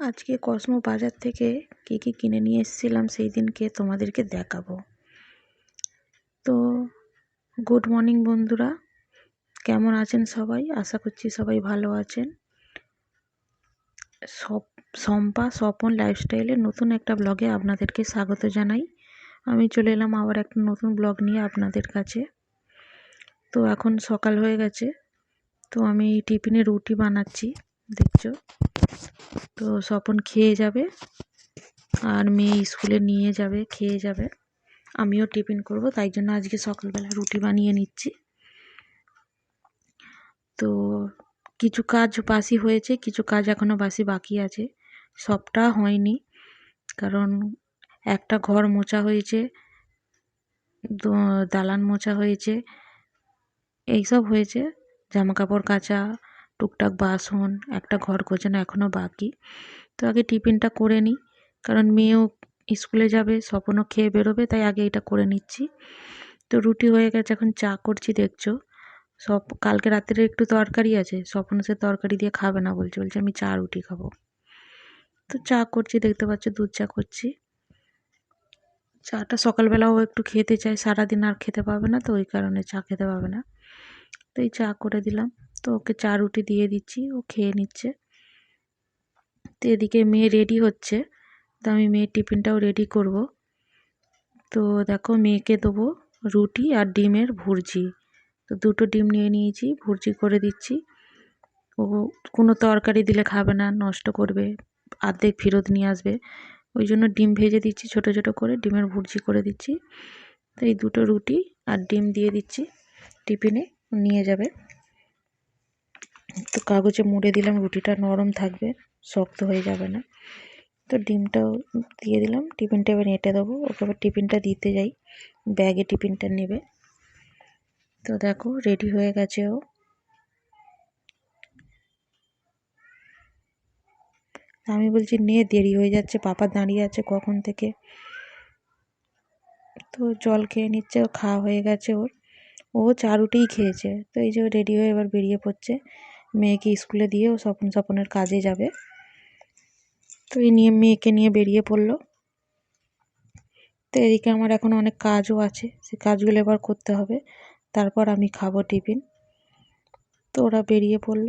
আজকে কসমো বাজার থেকে কী কী কিনে নিয়ে এসেছিলাম সেই দিনকে তোমাদেরকে দেখাবো। তো গুড মর্নিং বন্ধুরা, কেমন আছেন সবাই? আশা করছি সবাই ভালো আছেন। সব সম্পা স্বপন লাইফস্টাইলের নতুন একটা ব্লগে আপনাদেরকে স্বাগত জানাই। আমি চলে এলাম আবার একটা নতুন ব্লগ নিয়ে আপনাদের কাছে। তো এখন সকাল হয়ে গেছে, তো আমি টিফিনে রুটি বানাচ্ছি, দেখছ? তো স্বপন খেয়ে যাবে আর মেয়ে স্কুলে নিয়ে যাবে, খেয়ে যাবে। আমিও টিফিন করব, তাই জন্য আজকে সকালবেলা রুটি বানিয়ে নিচ্ছি। তো কিছু কাজ বাসি হয়েছে, কিছু কাজ এখনও বাসি বাকি আছে। সবটা হয়নি, কারণ একটা ঘর মোছা হয়েছে দালান মোছা হয়েছে, এইসব হয়েছে। জামা কাপড় কাচা টুকটাক বাসন, একটা ঘর গোছানো এখনও বাকি। তো আগে টিফিনটা করে নিই, কারণ মেয়েও স্কুলে যাবে, স্বপনও খেয়ে বেরোবে, তাই আগে এটা করে নিচ্ছি। তো রুটি হয়ে গেছে, এখন চা করছি, দেখছ। সব, কালকে রাত্রে একটু তরকারি আছে, স্বপন সে তরকারি দিয়ে খাবে না বলছে বলছে আমি চা, রুটি খাব। তো চা করছি, দেখতে পাচ্ছ দুধ চা করছি। চাটা সকালবেলাও একটু খেতে চায়, সারাদিন আর খেতে পাবে না, তো ওই কারণে চা খেতে পাবে না। তো এই চা করে দিলাম। তো ওকে চা রুটি দিয়ে দিচ্ছি, ও খেয়ে নিচ্ছে। তো এদিকে মেয়ে রেডি হচ্ছে। তো আমি মেয়ের টিফিনটাও রেডি করব। তো দেখো মেয়েকে দেবো রুটি আর ডিমের ভুর্জি। তো দুটো ডিম নিয়ে নিয়েছি, ভুর্জি করে দিচ্ছি। ও কোনো তরকারি দিলে খাবে না, নষ্ট করবে, আর্ধেক ফেরত নিয়ে আসবে। ওই জন্য ডিম ভেজে দিচ্ছি, ছোট ছোট করে ডিমের ভুর্জি করে দিচ্ছি। তো এই দুটো রুটি আর ডিম দিয়ে দিচ্ছি, টিফিনে নিয়ে যাবে। তো কাগজে মুড়ে দিলাম, রুটিটা নরম থাকবে, শক্ত হয়ে যাবে না। তো ডিমটাও দিয়ে দিলাম, টিফিনটা এবার এঁটে দেবো, ওকে আবার টিফিনটা দিতে যাই, ব্যাগে টিফিনটা নেবে। তো দেখো, রেডি হয়ে গেছে ও। আমি বলছি, নে, দেরি হয়ে যাচ্ছে, পাপা দাঁড়িয়ে আছে কখন থেকে? তো জল খেয়ে নিচ্ছে, ও খাওয়া হয়ে গেছে ওর। ও চা রুটিই খেয়েছে, তো এই যে রেডি হয়ে এবার বেরিয়ে পড়ছে। মেয়েকে স্কুলে দিয়ে ও স্বপন স্বপনের কাজে যাবে। তো এই নিয়ে মেয়েকে নিয়ে বেরিয়ে পড়ল। তো এদিকে আমার এখন অনেক কাজও আছে, সে কাজগুলো এবার করতে হবে। তারপর আমি খাব টিফিন। তো ওরা বেরিয়ে পড়ল।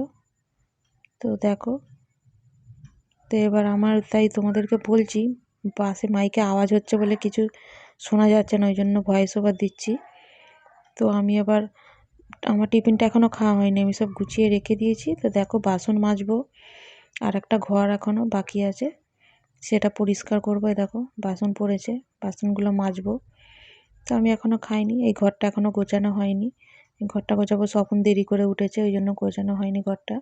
তো দেখো, তো এবার আমার তাই তোমাদেরকে বলছি পাশে মাইকে আওয়াজ হচ্ছে বলে কিছু শোনা যাচ্ছে না, ওই জন্য ভয়েস ওভার দিচ্ছি। তো আমি এবার আমার টিফিনটা এখনও খাওয়া হয়নি, আমি সব গুছিয়ে রেখে দিয়েছি। তো দেখো বাসন মাজবো, আর একটা ঘর এখনও বাকি আছে। সেটা পরিষ্কার করব দেখো বাসন পড়েছে, বাসনগুলো মাজবো। তো আমি এখনও খাইনি, এই ঘরটা এখনও গোছানো হয়নি। ঘরটা গোছাবো, স্বপন দেরি করে উঠেছে, ওই জন্য গোছানো হয়নি ঘরটা।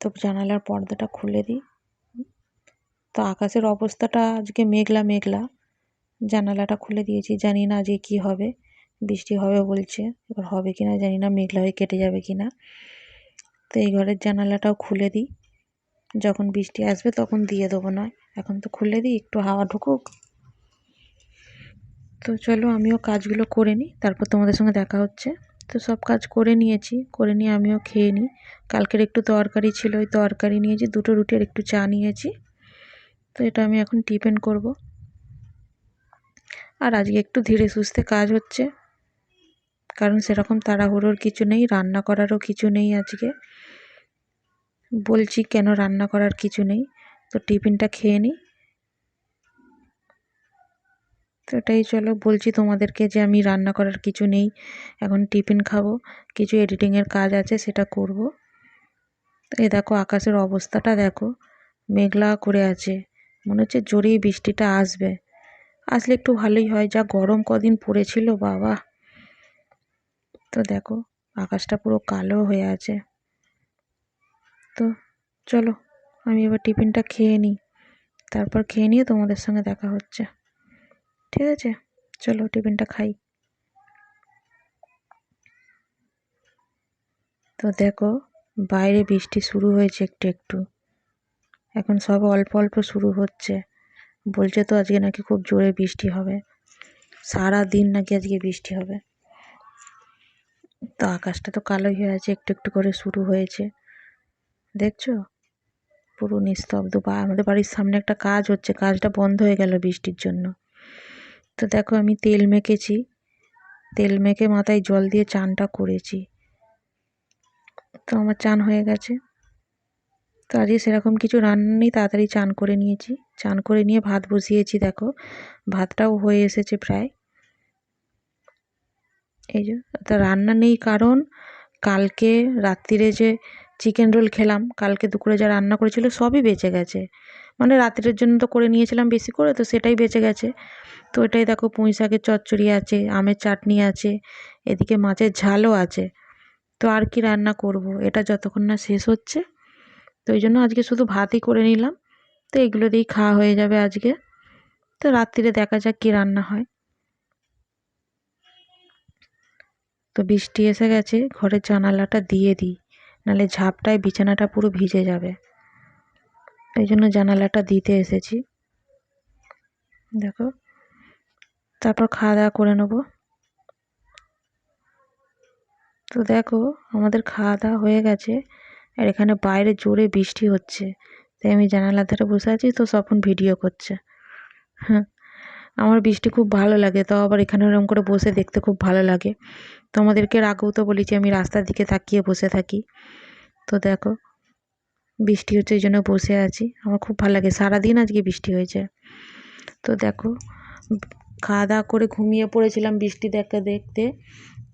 তো জানালার পর্দাটা খুলে দিই। তো আকাশের অবস্থাটা আজকে মেঘলা মেঘলা। জানালাটা খুলে দিয়েছি, জানি না আজকে কী হবে। বৃষ্টি হবে বলছে, এবার হবে কি না জানি না, মেঘলা হয়ে কেটে যাবে কি না। তো এই ঘরের জানালাটাও খুলে দিই, যখন বৃষ্টি আসবে তখন দিয়ে দেবো নয়। এখন তো খুলে দিই, একটু হাওয়া ঢুকুক। তো চলো আমিও কাজগুলো করে নিই, তারপর তোমাদের সঙ্গে দেখা হচ্ছে। তো সব কাজ করে নিয়েছি, করে নিয়ে আমিও খেয়ে নিই। কালকের একটু তরকারি ছিল, ওই তরকারি নিয়েছি, দুটো রুটি আর একটু চা নিয়েছি। তো এটা আমি এখন টিফিন করব। আর আজকে একটু ধীরে সুস্থে কাজ হচ্ছে। কারণ সেরকম তাড়াহুড়োর কিছু নেই, রান্না করারও কিছু নেই আজকে। বলছি কেন রান্না করার কিছু নেই? তো টিফিনটা খেয়ে নিই। তো এটাই চলো, বলছি তোমাদেরকে যে আমি রান্না করার কিছু নেই, এখন টিফিন খাব। কিছু এডিটিংয়ের কাজ আছে, সেটা করব। এ দেখো আকাশের অবস্থাটা দেখো, মেঘলা করে আছে। মনে হচ্ছে জোরেই বৃষ্টিটা আসবে। আসলে একটু ভালোই হয়, যা গরম কদিন পড়েছিল, বাবা। তো দেখো, আকাশটা পুরো কালো হয়ে আছে। তো চলো, আমি এবার টিফিনটা খেয়ে নিই। তারপর খেয়ে নিয়ে তোমাদের সঙ্গে দেখা হচ্ছে। ঠিক আছে? চলো, টিফিনটা খাই। তো দেখো, বাইরে বৃষ্টি শুরু হয়েছে একটু একটু। এখন সব অল্প অল্প শুরু হচ্ছে। বলছে তো আজকে নাকি খুব জোরে বৃষ্টি হবে। সারা দিন নাকি আজকে বৃষ্টি হবে। তো আকাশটা তো কালোই হয়ে আছে, একটু একটু করে শুরু হয়েছে। দেখছ? পুরো নিস্তব্ধ বা, আমাদের বাড়ির সামনে একটা কাজ হচ্ছে, কাজটা বন্ধ হয়ে গেল বৃষ্টির জন্য। তো দেখো আমি তেল মেখেছি, তেল মেখে মাথায় জল দিয়ে চানটা করেছি। তো আমার চান হয়ে গেছে। তো আজকে সেরকম কিছু রান্না তাড়াতাড়ি চান করে নিয়েছি। চান করে নিয়ে ভাত বসিয়েছি, দেখো। ভাতটাও হয়ে এসেছে প্রায়। এই যে, তা রান্না নেই কারণ কালকে রাত্রিরে যে চিকেন রোল খেলাম, কালকে দুপুরে যা রান্না করেছিল সবই বেঁচে গেছে। মানে রাত্রের জন্য তো করে নিয়েছিলাম বেশি করে, তো সেটাই বেঁচে গেছে। তো এটাই দেখো পুঁই শাকের চচ্চড়ি আছে, আমের চাটনি আছে, এদিকে মাছের ঝালও আছে। তো আর কি রান্না করব, এটা যতক্ষণ না শেষ হচ্ছে। তো ওই জন্য আজকে শুধু ভাতই করে নিলাম। তো এগুলো দিয়েই খাওয়া হয়ে যাবে আজকে। তো রাত্রিরে দেখা যাক কী রান্না হয়। তো বৃষ্টি এসে গেছে, ঘরের জানালাটা দিয়ে দিই। নাহলে ঝাপটায় বিছানাটা পুরো ভিজে যাবে। এই জন্য জানালাটা দিতে এসেছি। দেখো, তারপর খাওয়া দাওয়া করে নেব। তো দেখো, আমাদের খাওয়া দাওয়া হয়ে গেছে, আর এখানে বাইরে জোরে বৃষ্টি হচ্ছে। তাই আমি জানালার ধারে বসে আছি, তো স্বপন ভিডিও করছে। হ্যাঁ আমার বৃষ্টি খুব ভালো লাগে, তাও আবার এখানে ওরকম করে বসে দেখতে খুব ভালো লাগে। তো আমাদেরকে আগেও তো বলেছি আমি রাস্তার দিকে তাকিয়ে বসে থাকি। তো দেখো, বৃষ্টি হচ্ছে এই জন্য বসে আছি, আমার খুব ভালো লাগে, সারাদিন আজকে বৃষ্টি হয়েছে। তো দেখো, খাওয়া দাওয়া করে ঘুমিয়ে পড়েছিলাম বৃষ্টি দেখতে দেখতে,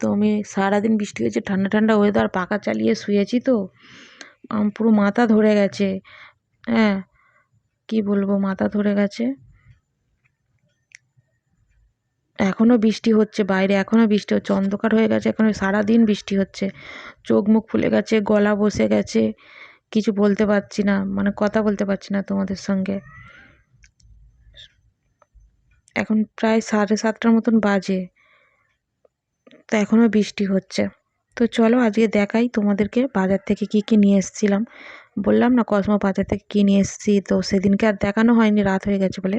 তো আমি সারাদিন বৃষ্টি হয়েছে, ঠান্ডা ঠান্ডা ওয়েদার পাকা চালিয়ে শুয়েছি তো পুরো মাথা ধরে গেছে হ্যাঁ কী বলব, মাথা ধরে গেছে। এখনও বৃষ্টি হচ্ছে, বাইরে এখনও বৃষ্টি হচ্ছে, অন্ধকার হয়ে গেছে এখনও সারাদিন বৃষ্টি হচ্ছে। চোখ মুখ ফুলে গেছে, গলা বসে গেছে, কিছু বলতে পারছি না মানে কথা বলতে পারছি না তোমাদের সঙ্গে। এখন প্রায় সাড়ে সাতটার মতন বাজে, তো এখনও বৃষ্টি হচ্ছে। তো চলো আজকে দেখাই তোমাদেরকে বাজার থেকে কী কী নিয়ে এসেছিলাম। বললাম না কসমো বাজার থেকে কী নিয়ে এসেছি, তো সেদিনকে আর দেখানো হয়নি, রাত হয়ে গেছে বলে।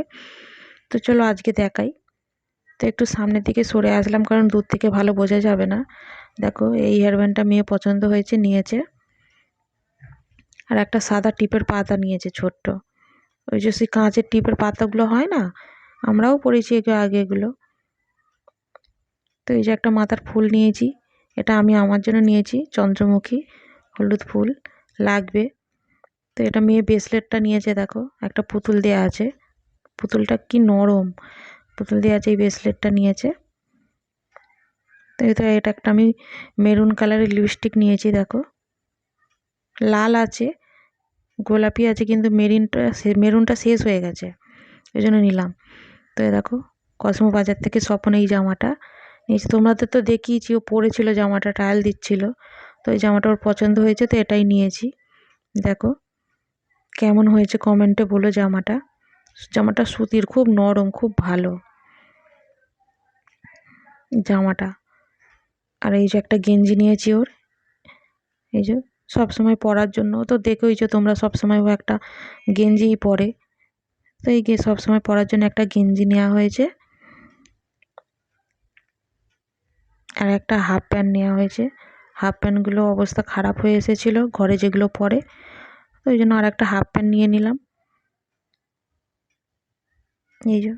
তো চলো আজকে দেখাই। তো একটু সামনের দিকে সরে আসলাম, কারণ দূর থেকে ভালো বোঝা যাবে না। দেখো, এই হেয়ারব্যান্ডটা মেয়ে পছন্দ হয়েছে, নিয়েছে। আর একটা সাদা টিপের পাতা নিয়েছে, ছোট্ট। ওই যে সেই কাঁচের টিপের পাতাগুলো হয় না? আমরাও পড়েছি এগুলো আগে এগুলো। তো এই যে একটা মাথার ফুল নিয়েছি, এটা আমি আমার জন্য নিয়েছি, চন্দ্রমুখী হলুদ ফুল, লাগবে। তো এটা মেয়ে ব্রেসলেটটা নিয়েছে, দেখো, একটা পুতুল দেওয়া আছে। পুতুলটা কি নরম। পুতুল দেওয়া আছে এই ব্রেসলেটটা নিয়েছে। তো এটা একটা আমি মেরুন কালারের লিপস্টিক নিয়েছি, দেখো। লাল আছে, গোলাপি আছে, কিন্তু মেরিনটা মেরুনটা শেষ হয়ে গেছে। ওই জন্য নিলাম। তো দেখো, কসমো বাজার থেকে স্বপন এই জামাটা নিয়েছি। তোমাদের তো দেখিয়েছি, ও পরেছিল জামাটা ট্রায়াল দিচ্ছিল। তো এই জামাটা ওর পছন্দ হয়েছে, তো এটাই নিয়েছি। দেখো, কেমন হয়েছে কমেন্টে বলো জামাটা। জামাটা সুতির, খুব নরম, খুব ভালো। জামাটা। আর এই যে একটা গেঞ্জি নিয়েছি ওর। এই যে সব সময় পরার জন্য। তো দেখোই যে তোমরা সব সময় ও একটা গেঞ্জিই পরে। তো এই সব সময় পরার জন্য একটা গেঞ্জি নেওয়া হয়েছে। আর একটা হাফ প্যান্ট নেওয়া হয়েছে। হাফ প্যান্টগুলো অবস্থা খারাপ হয়ে এসেছিল, ঘরে যেগুলো পরে। তো ওই জন্য আর একটা হাফ প্যান্ট নিয়ে নিলাম। এই যে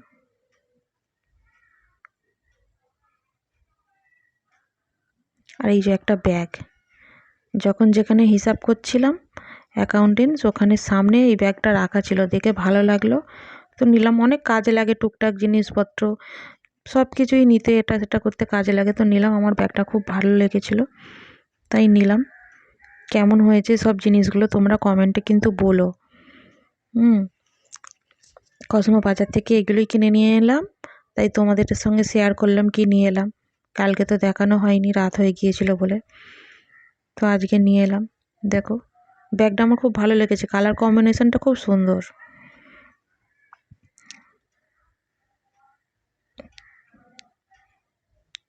আর এই যে একটা ব্যাগ যখন যেখানে হিসাব করছিলাম অ্যাকাউন্টেন্স ওখানে সামনে এই ব্যাগটা রাখা ছিল, দেখে ভালো লাগল। তো নিলাম, অনেক কাজে লাগে টুকটাক জিনিসপত্র, সব কিছুই নিতে, এটা সেটা করতে কাজে লাগে। তো নিলাম, আমার ব্যাগটা খুব ভালো লেগেছিলো, তাই নিলাম। কেমন হয়েছে সব জিনিসগুলো তোমরা কমেন্টে কিন্তু বলো। হুম, কসমো বাজার থেকে এগুলোই কিনে নিয়ে এলাম, তাই তোমাদের সঙ্গে শেয়ার করলাম, কি নিয়ে এলাম। কালকে তো দেখানো হয়নি, রাত হয়ে গিয়েছিল বলে। তো আজকে নিয়ে এলাম। দেখো, ব্যাগটা আমার খুব ভালো লেগেছে, কালার কম্বিনেশনটা খুব সুন্দর।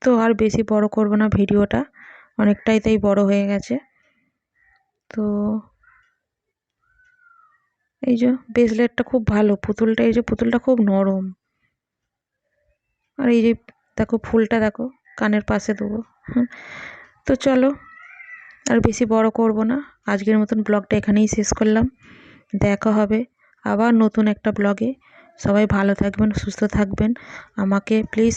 তো আর বেশি বড় করব না ভিডিওটা, অনেকটাই তাই বড় হয়ে গেছে। তো এই যে ব্রেসলেটটা খুব ভালো, পুতুলটা, এই যে পুতুলটা খুব নরম। আর এই যে দেখো, ফুলটা দেখো কানের পাশে দেবো। হ্যাঁ তো চলো, আর বেশি বড় করব না। আজকের মতন ব্লগটা এখানেই শেষ করলাম। দেখা হবে আবার নতুন একটা ব্লগে। সবাই ভালো থাকবেন, সুস্থ থাকবেন। আমাকে প্লিজ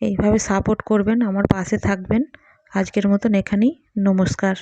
এইভাবে সাপোর্ট করবেন, আমার পাশে থাকবেন। আজকের মতন এখানেই। নমস্কার।